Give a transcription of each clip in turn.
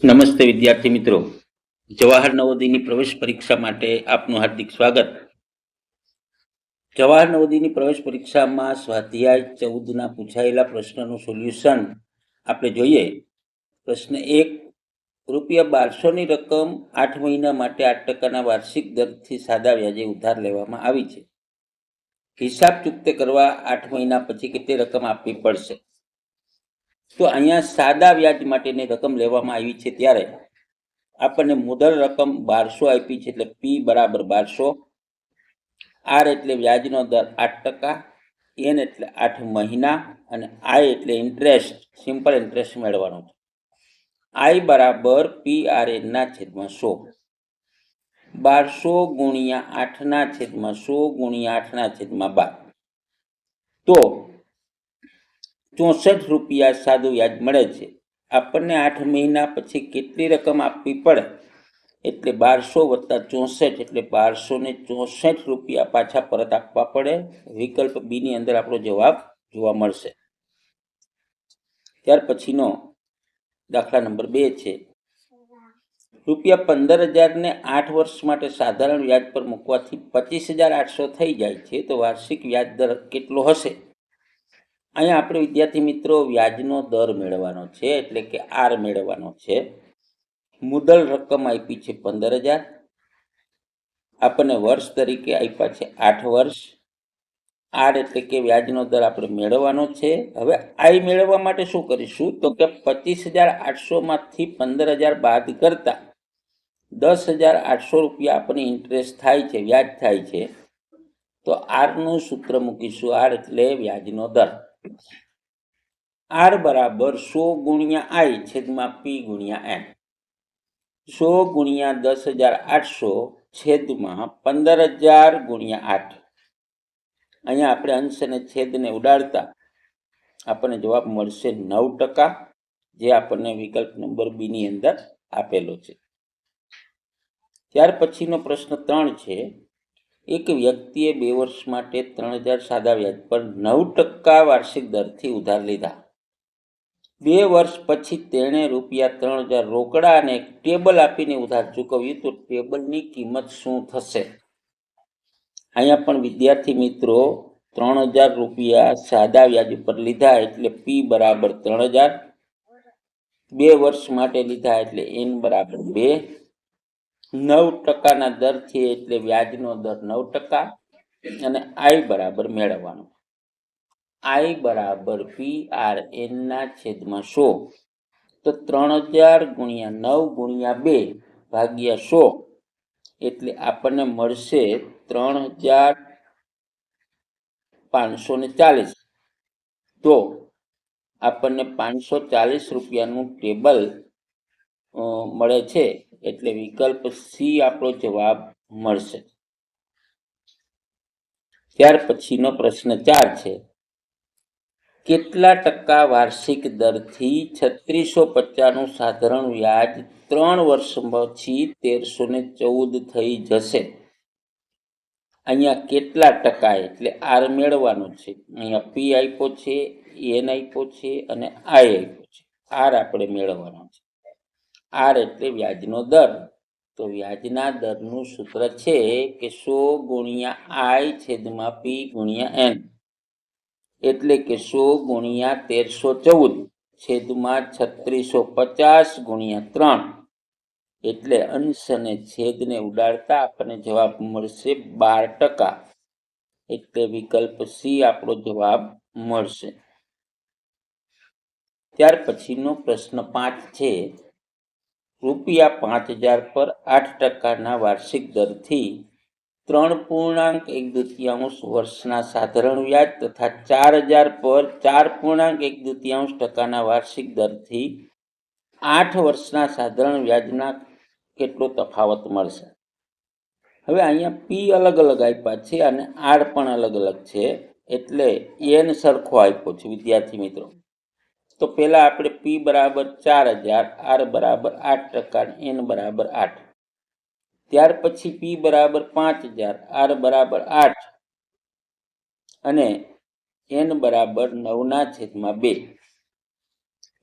નમસ્તે વિદ્યાર્થી મિત્રો. જવાહર નવોદયની પ્રવેશ પરીક્ષા માટે આપનું હાર્દિક સ્વાગત. જવાહર નવોદયની પ્રવેશ પરીક્ષામાં સ્વાધ્યાય ચૌદના પૂછાયેલા પ્રશ્નનું સોલ્યુશન આપણે જોઈએ. પ્રશ્ન એક, રૂપિયા બારસોની રકમ આઠ મહિના માટે આઠ ટકાના વાર્ષિક દરથી સાદા વ્યાજે ઉધાર લેવામાં આવી છે. હિસાબ ચૂકતે કરવા આઠ મહિના પછી કેટલી રકમ આપવી પડશે? તો અહીંયા સાદા વ્યાજ માટેની રકમ લેવામાં આવી છે ત્યારે આપણને મુદલ રકમ બારસો આપી છે એટલે પી બરાબર બારસો. આર એટલે વ્યાજનો દર આઠ ટકા એન એટલે આઠ મહિના અને આઈ એટલે ઇન્ટરેસ્ટ સિમ્પલ ઇન્ટરેસ્ટ મેળવવાનો છે. આઈ બરાબર પી આર એનના છેદમાં સો. બારસો ગુણ્યા આઠના છેદમાં સો ગુણ્યા આઠના છેદમાં બાર. તો ચોસઠ રૂપિયા સાદું વ્યાજ મળે છે. આપણને આઠ મહિના પછી કેટલી રકમ આપવી પડે? એટલે બારસો વત્તા ચોસઠ એટલે બારસો ને ચોસઠ રૂપિયા પાછા પરત આપવા પડે. વિકલ્પ બીની અંદર આપણો જવાબ જોવા મળશે. ત્યાર પછીનો દાખલા નંબર બે છે. રૂપિયા પંદર હજારને આઠ વર્ષ માટે સાધારણ વ્યાજ પર મૂકવાથી પચીસ હજાર આઠસો થઈ જાય છે. તો વાર્ષિક વ્યાજ દર કેટલો હશે? અહીંયા આપણે વિદ્યાર્થી મિત્રો વ્યાજનો દર મેળવવાનો છે, એટલે કે આર મેળવવાનો છે. મુદલ રકમ આપી છે પંદર હજાર. આપણને વર્ષ તરીકે આપ્યા છે આઠ વર્ષ. આર એટલે કે વ્યાજનો દર આપણે મેળવવાનો છે. હવે આઈ મેળવવા માટે શું કરીશું? તો કે પચીસ હજાર આઠસોમાંથી પંદર હજાર બાદ કરતા દસ હજાર આઠસો રૂપિયા આપણને ઇન્ટરેસ્ટ થાય છે, વ્યાજ થાય છે. તો આરનું સૂત્ર મૂકીશું, આર એટલે વ્યાજનો દર. આર બરાબર સો ગુણ્યા આઈ છેદમાં પી ગુણ્યા એન. સો ગુણ્યા દસ હજાર આઠસો છેદમાં પંદર હજાર ગુણ્યા આઠ. અહીંયા આપણે અંશ અને છેદને ઉડાડતા આપણને જવાબ મળશે નવ ટકા, જે આપણને વિકલ્પ નંબર બીની અંદર આપેલો છે. ત્યાર પછીનો પ્રશ્ન ત્રણ છે. એક વ્યક્તિએ બે વર્ષ માટે ત્રણ હજાર સાદા વ્યાજ પર નવ ટકા વાર્ષિક દરથી ઉધાર લીધા. બે વર્ષ પછી તેણે રૂપિયા ત્રણ હજાર રોકડા અને એક ટેબલ આપીને ઉધાર ચૂકવ્યું તો ટેબલની કિંમત શું થશે? અહીંયા પણ વિદ્યાર્થી મિત્રો, ત્રણ હજાર રૂપિયા સાદા વ્યાજ ઉપર લીધા એટલે પી બરાબર ત્રણ હજાર, બે વર્ષ માટે લીધા એટલે એન બરાબર બે નવ ટકાના દરથી એટલે વ્યાજનો દર નવ ટકા અને આઈ બરાબર મેળવવાનો. આઈ બરાબર પી આર એન ના છેદમાં સો. તો ત્રણ હજાર ગુણ્યા નવ ગુણ્યા બે ભાગ્યા સો એટલે આપણને મળશે ત્રણ હજાર પાંચસો ને ચાલીસ. તો આપણને પાંચસો ચાલીસ રૂપિયાનું ટેબલ મળે છે. એટલે વિકલ્પ સી આપણો જવાબ મળશે. ત્યાર પછીનો પ્રશ્ન ચાર છે. કેટલા ટકા વાર્ષિક દરથી છત્રીસો પચાસનું સાધારણ વ્યાજ ત્રણ વર્ષ પછી તેરસો ને ચૌદ થઈ જશે? અહીંયા કેટલા ટકા એટલે આર મેળવવાનો છે. અહીંયા પી આપ્યો છે એન આપ્યો છે અને આઈ આપ્યો છે. આર આપણે મેળવવાનો છે. આર એટલે વ્યાજનો દર. તો વ્યાજના દરનું સૂત્ર છે કે સો ગુણ્યા આઈ છેદમાં પી ગુણ્યા એન. એટલે કે સો ગુણ્યા તેરસો ચૌદ છેદમાં છત્રીસો પચાસ ગુણ્યા ત્રણ. એટલે અંશ અને છેદને ઉડાડતા આપણને જવાબ મળશે બાર ટકા. એટલે વિકલ્પ સી આપણો જવાબ મળશે. ત્યાર પછીનો પ્રશ્ન પાંચ છે. રૂપિયા પાંચ હજાર પર આઠ ટકાના વાર્ષિક દરથી ત્રણ પૂર્ણાંક એક દ્વિતીયાંશ વર્ષના સાધારણ વ્યાજ તથા ચાર હજાર પર ચાર પૂર્ણાંક એક દ્વિતીયાંશ ટકાના વાર્ષિક દરથી આઠ વર્ષના સાધારણ વ્યાજના કેટલો તફાવત મળશે? હવે અહીંયા પી અલગ અલગ આપ્યા છે અને આર પણ અલગ અલગ છે. એટલે એન સરખો આપ્યો છે, વિદ્યાર્થી મિત્રો. તો પહેલાં આપણે પી બરાબર ચાર હજાર આર બરાબર આઠ ટકા એન બરાબર આઠ. ત્યાર પછી પી બરાબર પાંચ હજાર આર બરાબર આઠ. અને એન બરાબર નવના છેદમાં બે.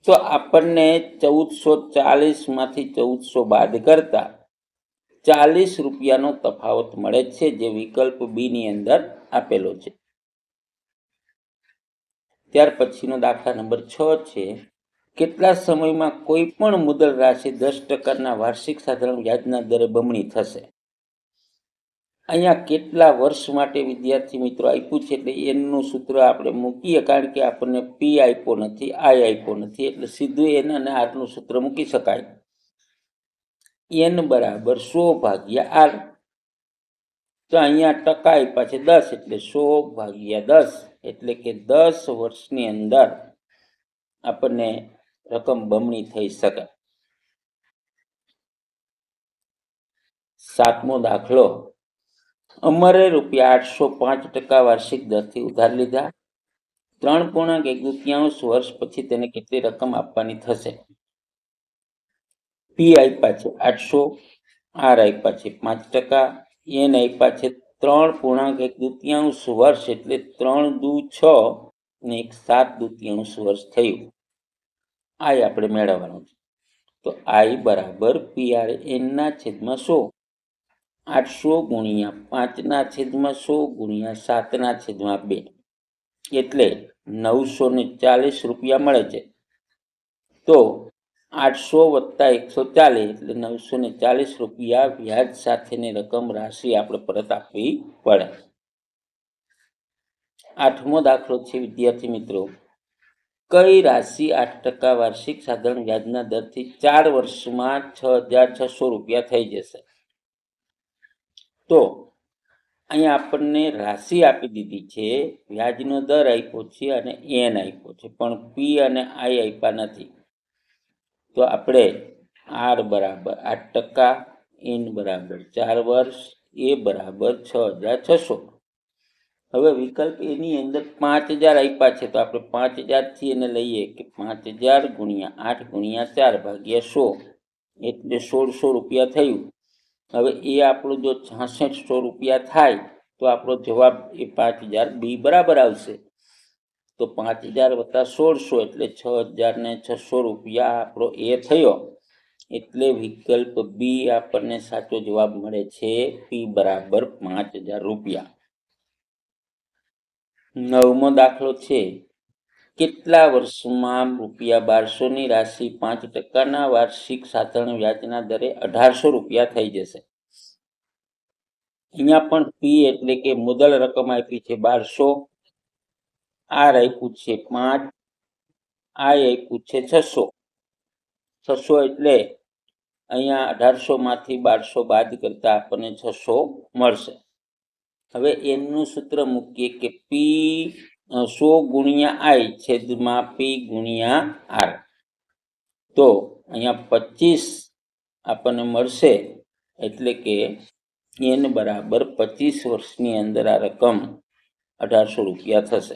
તો આપણને ચૌદસો ચાલીસમાંથી ચૌદસો બાદ કરતા ચાલીસ રૂપિયાનો તફાવત મળે છે, જે વિકલ્પ બી ની અંદર આપેલો છે. ત્યાર પછીનો દાખલા નંબર છ છે. કેટલા સમયમાં કોઈ પણ મુદલ રાશિ દસ ટકાના વાર્ષિક સાધારણ વ્યાજના દરે બમણી થશે? અહીંયા કેટલા વર્ષ માટે વિદ્યાર્થી મિત્રો આપ્યું છે એટલે એનનું સૂત્ર આપણે મૂકીએ કારણ કે આપણને પી આપ્યો નથી આઈ આપ્યો નથી, એટલે સીધું એન અને આરનું સૂત્ર મૂકી શકાય. એન બરાબર સો ભાગ્યા આર તો અહીંયા ટકા આપ્યા છે દસ, એટલે સો ભાગ્યા દસ, એટલે કે દસ વર્ષની અંદર આપણને રકમ બમણી થઈ શકે. સાતમો દાખલો. અમારે રૂપિયા આઠસો પાંચ ટકા વાર્ષિક દરથી ઉધાર લીધા. ત્રણ પૂર્ણાંક એક દુત્યાંશ વર્ષ પછી તેને કેટલી રકમ આપવાની થશે? પી આપ્યા છે આઠસો, આર આપ્યા છે પાંચ ટકા, એન આપ્યા છે ત્રણ પૂર્ણાંક એક દુત્યાંશ વર્ષ એટલે ત્રણ દુ છ ને એક સાત દુત્યાંશ વર્ષ થયું. આઈ આપણે મેળવવાનું છે. તો આઈ બરાબર પી આર એનના છેદમાં સો. આઠસો ગુણ્યા પાંચના છેદમાં સો ગુણ્યા સાતના છેદમાં બે. એટલે નવસો ને ચાલીસ રૂપિયા મળે છે. તો આઠસો વત્તા એકસો ચાલીસ એટલે નવસો ને ચાલીસ રૂપિયા વ્યાજ સાથેની રકમ રાશિ આપણે પરત આપવી પડે. આઠમો દાખલો છે વિદ્યાર્થી મિત્રો. કઈ રાશિ આઠ ટકા વાર્ષિક સાધારણ વ્યાજના દરથી ચાર વર્ષમાં છ હજાર છસો રૂપિયા થઈ જશે? તો અહીંયા આપણને રાશિ આપી દીધી છે, વ્યાજનો દર આપ્યો છે અને એન આપ્યો છે, પણ પી અને આઈ આપ્યા નથી. તો આપણે આર બરાબર આઠ ટકા, એન બરાબર ચાર વર્ષ, એ બરાબર છ હજાર છસો. હવે વિકલ્પ એની અંદર પાંચ હજાર આપ્યા છે, તો આપણે પાંચ હજારથી એને લઈએ કે પાંચ હજાર ગુણ્યા આઠ ગુણ્યા ચાર ભાગ્યા સો, એટલે સોળસો રૂપિયા થયું. હવે એ આપણું જો છાસઠસો રૂપિયા થાય, તો આપણો જવાબ એ પાંચ હજાર બી બરાબર આવશે. તો પાંચ હજાર વત્તા સોળસો, એટલે છ હજાર ને છસો રૂપિયા આપણો એ થયો. એટલે વિકલ્પ બી આપણને સાચો જવાબ મળે છે, પી બરાબર પાંચ હજાર રૂપિયા. નવમો દાખલો છે. કેટલા વર્ષમાં રૂપિયા બારસોની રાશિ પાંચ ટકાના વાર્ષિક સાધારણ વ્યાજના દરે અઢારસો રૂપિયા થઈ જશે? અહીંયા પણ પી એટલે કે મુદલ રકમ આપી છે બારસો. આર આપ્યું છે પાંચ. આ આપ્યું છે છસો. છસો એટલે અહીંયા અઢારસો માંથી બારસો બાદ કરતા આપણને છસો મળશે. હવે એનું સૂત્ર મૂકીએ કે પી સો ગુણ્યા આઈ છેદમાં પી ગુણ્યા આર તો અહીંયા પચીસ આપણને મળશે એટલે કે એન બરાબર પચીસ વર્ષની અંદર આ રકમ અઢારસો રૂપિયા થશે.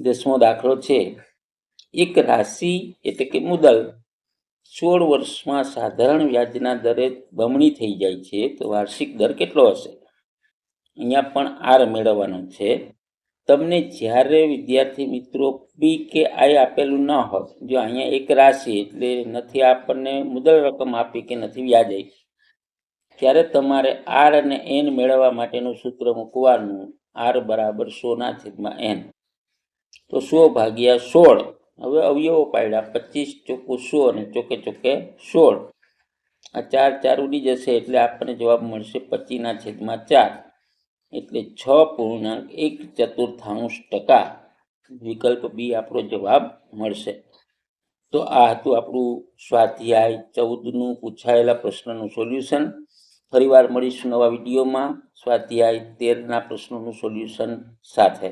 દસમો દાખલો છે. એક રાશિ એટલે કે મુદલ. સોળ વર્ષમાં સાધારણ વ્યાજના દરે બમણી થઈ જાય છે, તો વાર્ષિક દર કેટલો હશે? અહીંયા પણ આર મેળવવાનો છે. તમને જ્યારે વિદ્યાર્થી મિત્રો બી કે આઈ આપેલું ન હોય, જો અહીંયા એક રાશિ એટલે નથી આપણને મુદલ રકમ આપી કે નથી વ્યાજ આવી ત્યારે તમારે આર અને એન મેળવવા માટેનું સૂત્ર મૂકવાનું, આર બરાબર સોના છેદમાં એન. તો સો ભાગ્યા સોળ હવે અવયવો પાડ્યા, પચીસ ચોખ્ખું સો અને ચોકે ચોકે સોળ. આ ચાર ચાર ઉડી જશે એટલે આપણને જવાબ મળશે પચીના છેદમાં ચાર. એટલે છ પૂર્ણાંક એક ચતુર્થાંશ ટકા. વિકલ્પ બી આપણો જવાબ મળશે. તો આ હતું આપણું સ્વાધ્યાય ચૌદનું પૂછાયેલા પ્રશ્નનું સોલ્યુશન. ફરીવાર મળીશું નવા વિડીયોમાં. સ્વાધ્યાય તેરના પ્રશ્નોનું સોલ્યુશન સાથે.